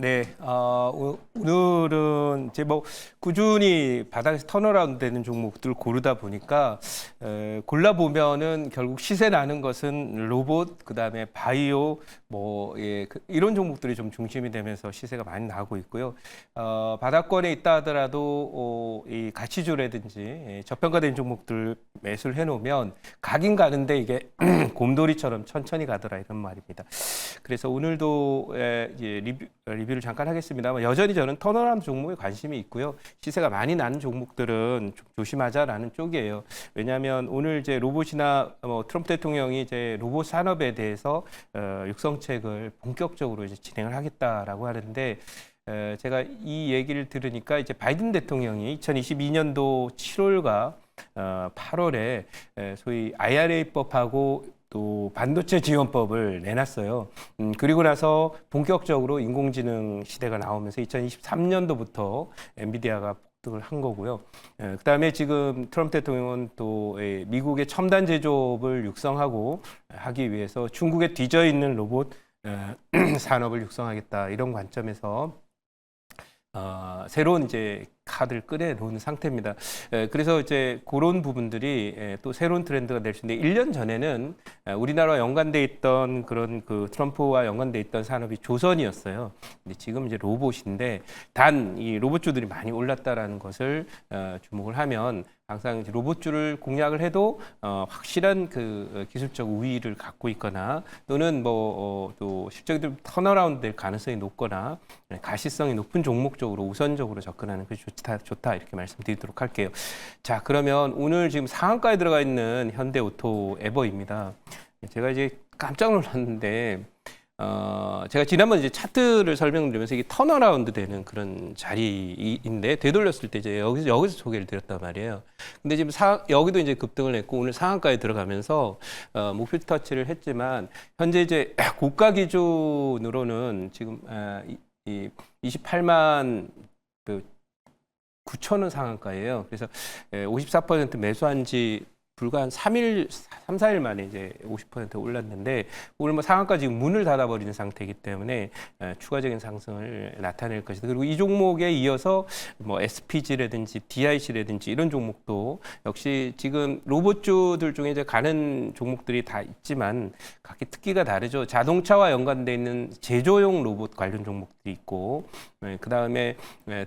네, 어, 오- 오늘은 이제 뭐 꾸준히 바닥에서 턴어라운드 되는 종목들 고르다 보니까 에, 골라 보면은 결국 시세 나는 것은 로봇, 그다음에 바이오, 뭐 예, 그- 이런 종목들이 좀 중심이 되면서 시세가 많이 나고 있고요. 어, 바닥권에 있다 하더라도 어, 이 가치주라든지 예, 저평가된 종목들 매수를 해놓으면 가긴 가는데 이게 곰돌이처럼 천천히 가더라 이런 말입니다. 그래서 오늘도 리뷰, 리뷰를 잠깐 하겠습니다만 여전히 저는 턴어라운드 종목에 관심이 있고요. 시세가 많이 나는 종목들은 좀 조심하자라는 쪽이에요. 왜냐하면 오늘 이제 로봇이나 뭐 트럼프 대통령이 이제 로봇 산업에 대해서 어, 육성책을 본격적으로 이제 진행을 하겠다라고 하는데 에, 제가 이 얘기를 들으니까 이제 바이든 대통령이 2022년도 7월과 어, 8월에 에, 소위 IRA법하고 또 반도체 지원법을 내놨어요. 음, 그리고 나서 본격적으로 인공지능 시대가 나오면서 2023년도부터 엔비디아가 폭등을 한 거고요. 에, 그다음에 지금 트럼프 대통령은 또 에, 미국의 첨단 제조업을 육성하고 하기 위해서 중국에 뒤져 있는 로봇 에, 산업을 육성하겠다 이런 관점에서 어, 새로운 이제 카드를 꺼내 놓은 상태입니다. 에, 그래서 이제 그런 부분들이 에, 또 새로운 트렌드가 될 수 있는데 1년 전에는 에, 우리나라와 연관돼 있던 그런 그 트럼프와 연관돼 있던 산업이 조선이었어요. 근데 지금 이제 로봇인데 단 이 로봇주들이 많이 올랐다라는 것을 어, 주목을 하면 항상 로봇주를 공략을 해도 어, 확실한 그 어, 기술적 우위를 갖고 있거나 또는 뭐또 실적이 턴어라운드 될 가능성이 높거나 네, 가시성이 높은 종목 쪽으로 우선적으로 접근하는 것이 좋 다, 좋다 이렇게 말씀드리도록 할게요. 자 그러면 오늘 지금 상한가에 들어가 있는 현대오토 에버입니다. 제가 이제 깜짝 놀랐는데 어, 제가 지난번 이제 차트를 설명드리면서 이게 턴어라운드 되는 그런 자리인데 되돌렸을 때 이제 여기서 여기서 소개를 드렸단 말이에요. 근데 지금 사, 여기도 이제 급등을 했고 오늘 상한가에 들어가면서 어, 목표 터치를 했지만 현재 이제 고가 기준으로는 지금 아, 이, 이 28만 그 9천 원 상한가예요. 그래서 54% 매수한 지 불과 한 3일, 3, 4일 만에 이제 50% 올랐는데 오늘 뭐 상한가 지금 문을 닫아버리는 상태이기 때문에 에, 추가적인 상승을 나타낼 것이다. 그리고 이 종목에 이어서 뭐 SPG라든지 DIC라든지 이런 종목도 역시 지금 로봇주들 중에 이제 가는 종목들이 다 있지만 각기 특기가 다르죠. 자동차와 연관돼 있는 제조용 로봇 관련 종목들이 있고 그 다음에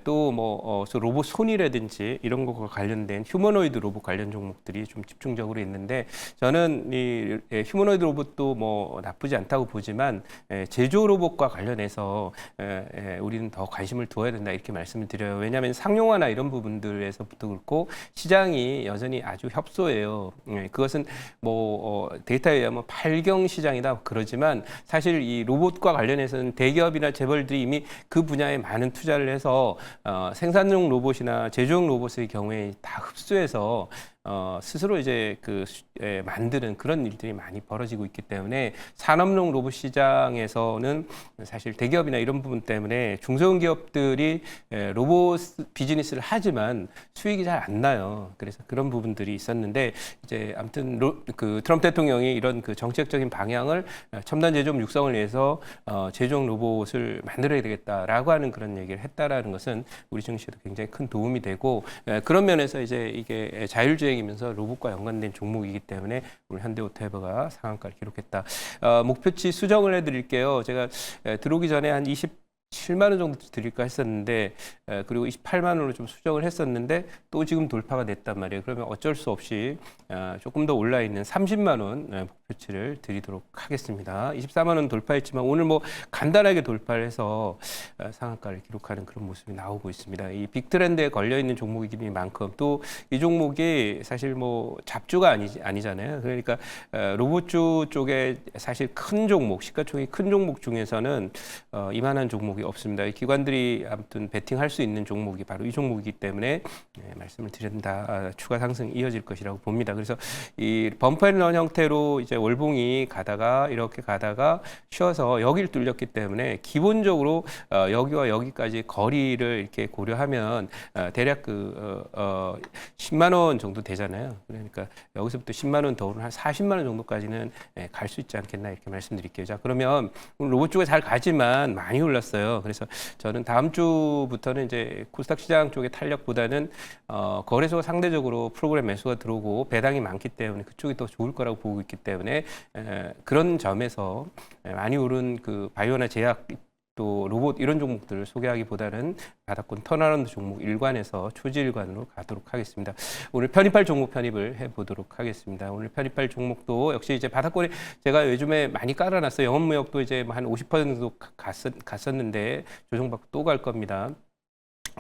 또뭐 어, 소- 로봇 손이라든지 이런 것과 관련된 휴머노이드 로봇 관련 종목들이 좀 집중적으로 있는데 저는 이 예, 휴머노이드 로봇도 뭐 나쁘지 않다고 보지만 예, 제조 로봇과 관련해서 예, 예, 우리는 더 관심을 두어야 된다 이렇게 말씀을 드려요. 왜냐하면 상용화나 이런 부분들에서부터 그렇고 시장이 여전히 아주 협소해요. 예, 그것은 뭐 어, 데이터에 의하면 팔경 시장이다 그러지만 사실 이 로봇과 관련해서는 대기업이나 재벌들이 이미 그 분야에 많은 투자를 해서 어, 생산용 로봇이나 제조용 로봇의 경우에 다 흡수해서 어, 스스로 이제 그 수- 에, 만드는 그런 일들이 많이 벌어지고 있기 때문에 산업용 로봇 시장에서는 사실 대기업이나 이런 부분 때문에 중소형 기업들이 에, 로봇 비즈니스를 하지만 수익이 잘 안 나요. 그래서 그런 부분들이 있었는데 이제 아무튼 로, 그 트럼프 대통령이 이런 그 정책적인 방향을 어, 첨단 제조업 육성을 위해서 어, 제조용 로봇을 만들어야 되겠다라고 하는 그런 얘기를 했다라는 것은 우리 증시에도 굉장히 큰 도움이 되고 에, 그런 면에서 이제 이게 자율주행 이면서 로봇과 연관된 종목이기 때문에 우리 현대오토에버가 상한가를 기록했다. 어, 목표치 수정을 해드릴게요. 제가 에, 들어오기 전에 한 27만 원 정도 드릴까 했었는데 에, 그리고 28만 원으로 좀 수정을 했었는데 또 지금 돌파가 됐단 말이에요. 그러면 어쩔 수 없이 어, 조금 더 올라 있는 30만 원 에, 목표치를 드리도록 하겠습니다. 24만 원 돌파했지만 오늘 뭐 간단하게 돌파를 해서 어, 상한가를 기록하는 그런 모습이 나오고 있습니다. 이 빅트렌드에 걸려 있는 종목이긴 만큼 또 이 종목이 사실 뭐 잡주가 아니, 아니잖아요. 그러니까 어, 로봇주 쪽에 사실 큰 종목, 시가총액 큰 종목 중에서는 어, 이만한 종목이 없습니다. 이 기관들이 아무튼 베팅할 수 있는 종목이 바로 이 종목이기 때문에 네, 말씀을 드린다. 아, 추가 상승 이어질 것이라고 봅니다. 그래서 이 범퍼앤런 형태로 이제 월봉이 가다가 이렇게 가다가 쉬어서 여기를 뚫렸기 때문에 기본적으로 어, 여기와 여기까지 거리를 이렇게 고려하면 어, 대략 그 어, 어, 10만 원 정도 되잖아요. 그러니까 여기서부터 10만 원더 오른 한 40만 원 정도까지는 예, 갈수 있지 않겠나 이렇게 말씀드릴게요. 자, 그러면 로봇 쪽에 잘 가지만 많이 올랐어요. 그래서 저는 다음 주부터는 이제 코스닥 시장 쪽의 탄력보다는 어, 거래소가 상대적으로 프로그램 매수가 들어오고 배당이 많기 때문에 그쪽이 더 좋을 거라고 보고 있기 때문에 에, 그런 점에서 에, 많이 오른 그 바이오나 제약 또 로봇 이런 종목들을 소개하기보다는 바닥권 턴어라운드 종목 일관에서 초지일관으로 가도록 하겠습니다. 오늘 편입할 종목 편입을 해보도록 하겠습니다. 오늘 편입할 종목도 역시 이제 바닥권에 제가 요즘에 많이 깔아놨어요. 영업무역도 이제 뭐한50% 정도 갔었, 갔었는데 조정받고 또 갈 겁니다.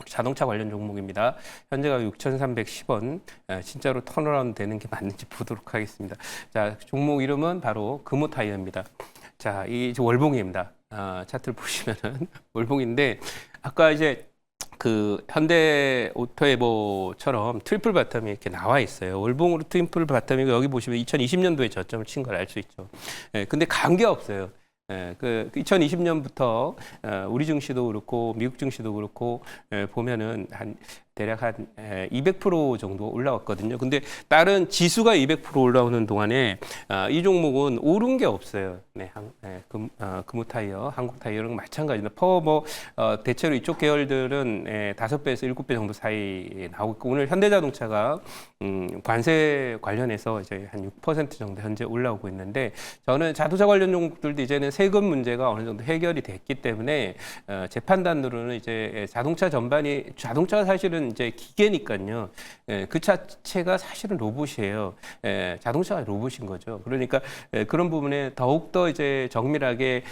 자동차 관련 종목입니다. 현재가 6,310원. 진짜로 턴어라운드 되는 게 맞는지 보도록 하겠습니다. 자, 종목 이름은 바로 금호타이어입니다. 자, 이 월봉입니다. 아, 차트를 보시면은 월봉인데 아까 이제 그 현대 오토에버처럼 트리플 바텀이 이렇게 나와 있어요. 월봉으로 트리플 바텀이고 여기 보시면 2020년도에 저점을 친 걸 알 수 있죠. 예, 근데 관계 없어요. 예, 그 2020년부터 어, 우리 증시도 그렇고 미국 증시도 그렇고 예, 보면은 한 대략 한 200% 정도 올라왔거든요. 근데 다른 지수가 200% 올라오는 동안에 아, 이 종목은 오른 게 없어요. 네, 금, 어, 금호 타이어, 한국 타이어랑 마찬가지입니다. 퍼 뭐, 어, 대체로 이쪽 계열들은 예, 5배에서 7배 정도 사이 나오고 있고 오늘 현대자동차가 음, 관세 관련해서 이제 한 6% 정도 현재 올라오고 있는데 저는 자동차 관련 종목들도 이제는 세금 문제가 어느 정도 해결이 됐기 때문에 어, 제 판단으로는 이제 자동차 전반이 자동차가 사실은 이제 기계니까요. 예, 그 자체가 사실은 로봇이에요. 예, 자동차가 로봇인 거죠. 그러니까 예, 그런 부분에 더욱 더 이제 정밀하게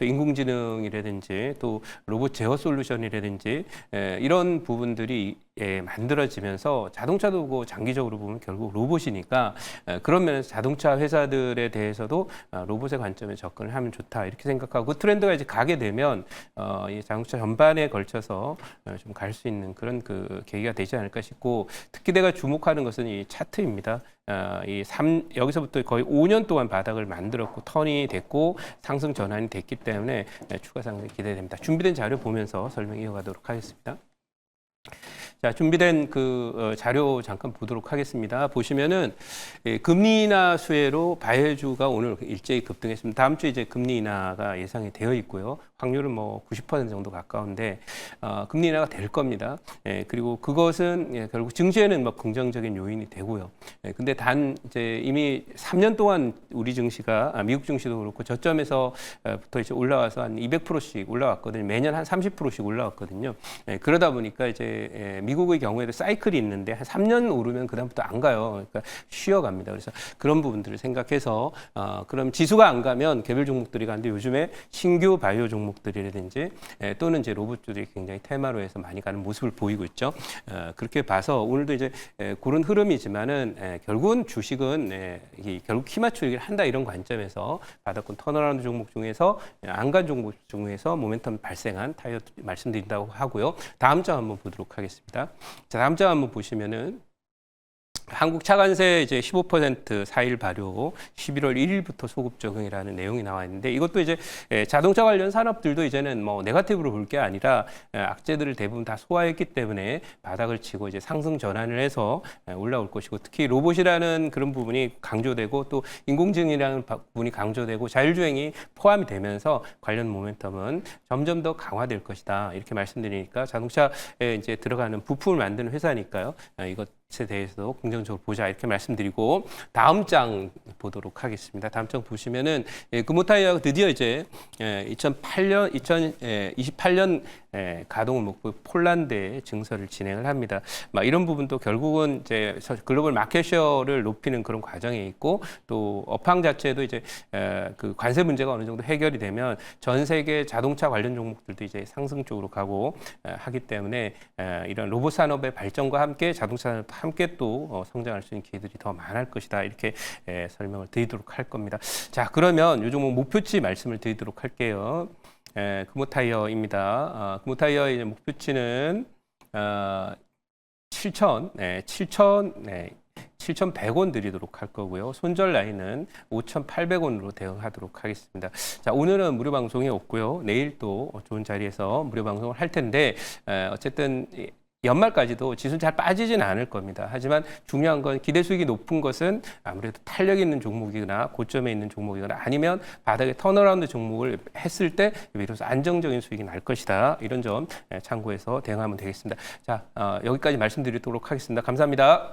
인공지능이라든지 또 로봇 제어 솔루션이라든지 예, 이런 부분들이 예, 만들어지면서 자동차도 보고 장기적으로 보면 결국 로봇이니까 예, 그런 면에서 자동차 회사들에 대해서도 어, 로봇의 관점에 접근을 하면 좋다 이렇게 생각하고 그 트렌드가 이제 가게 되면 어, 이 자동차 전반에 걸쳐서 어, 좀갈 수 있는 그런 그 계기가 되지 않을까 싶고 특히 내가 주목하는 것은 이 차트입니다. 어, 이 삼, 여기서부터 거의 5년 동안 바닥을 만들었고 턴이 됐고 상승 전환이 됐기 때문에 예, 추가 상승 기대됩니다. 준비된 자료 보면서 설명 이어가도록 하겠습니다. 자, 준비된 그 어, 자료 잠깐 보도록 하겠습니다. 보시면은 예, 금리 인하 수혜로 바이오주가 오늘 일제히 급등했습니다. 다음 주에 이제 금리 인하가 예상이 되어 있고요. 확률은 뭐 90% 정도 가까운데 어, 금리 인하가 될 겁니다. 예, 그리고 그것은 예, 결국 증시에는 뭐 긍정적인 요인이 되고요. 예, 근데 단 이제 이미 3년 동안 우리 증시가 아, 미국 증시도 그렇고 저점에서부터 이제 올라와서 한 200%씩 올라왔거든요. 매년 한 30%씩 올라왔거든요. 예, 그러다 보니까 이제 예, 미 국의 경우에도 사이클이 있는데 한 3년 오르면 그다음부터 안 가요. 그러니까 쉬어갑니다. 그래서 그런 부분들을 생각해서 어, 그럼 지수가 안 가면 개별 종목들이 가는데 요즘에 신규 바이오 종목들이라든지 예, 또는 이제 로봇들이 굉장히 테마로 해서 많이 가는 모습을 보이고 있죠. 어, 그렇게 봐서 오늘도 이제 예, 그런 흐름이지만은 예, 결국은 주식은 예, 이 결국 키 맞추기를 한다 이런 관점에서 바닥권 턴어라운드 종목 중에서 예, 안간 종목 중에서 모멘텀 발생한 타이어 말씀드린다고 하고요. 다음 장 한번 보도록 하겠습니다. 자, 다음 장 한번 보시면은 한국 차관세 이제 15% 4일 발효 11월 1일부터 소급 적용이라는 내용이 나와 있는데 이것도 이제 예, 자동차 관련 산업들도 이제는 뭐 네가티브로 볼 게 아니라 예, 악재들을 대부분 다 소화했기 때문에 바닥을 치고 이제 상승 전환을 해서 예, 올라올 것이고 특히 로봇이라는 그런 부분이 강조되고 또 인공지능이라는 바- 부분이 강조되고 자율주행이 포함이 되면서 관련 모멘텀은 점점 더 강화될 것이다. 이렇게 말씀드리니까 자동차에 이제 들어가는 부품을 만드는 회사니까요. 아, 이것 에 대해서도 긍정적으로 보자 이렇게 말씀드리고 다음 장 보도록 하겠습니다. 다음 장 보시면은 예, 금호타이어가 드디어 이제 예, 2008년 2028년 예, 가동을 목표 폴란드에 증설을 진행을 합니다. 막 이런 부분도 결국은 이제 서- 글로벌 마켓셔를 높이는 그런 과정에 있고 또 업황 자체도 이제 에, 그 관세 문제가 어느 정도 해결이 되면 전 세계 자동차 관련 종목들도 이제 상승 쪽으로 가고 에, 하기 때문에 에, 이런 로봇 산업의 발전과 함께 자동차 산업도 함께 또 어, 성장할 수 있는 기회들이 더 많을 것이다 이렇게 에, 설명을 드리도록 할 겁니다. 자 그러면 요 종목 목표치 말씀을 드리도록 할게요. 에, 금호타이어입니다. 아, 금호타이어의 목표치는 어, 7천, 네, 7천, 네, 7,100원 드리도록 할 거고요. 손절 라인은 5,800원으로 대응하도록 하겠습니다. 자, 오늘은 무료 방송이 없고요. 내일 또 좋은 자리에서 무료 방송을 할 텐데 에, 어쨌든 이 연말까지도 지수 잘 빠지지는 않을 겁니다. 하지만 중요한 건 기대 수익이 높은 것은 아무래도 탄력 있는 종목이거나 고점에 있는 종목이거나 아니면 바닥에 턴어라운드 종목을 했을 때 비로소 안정적인 수익이 날 것이다. 이런 점 에, 참고해서 대응하면 되겠습니다. 자, 어, 여기까지 말씀드리도록 하겠습니다. 감사합니다.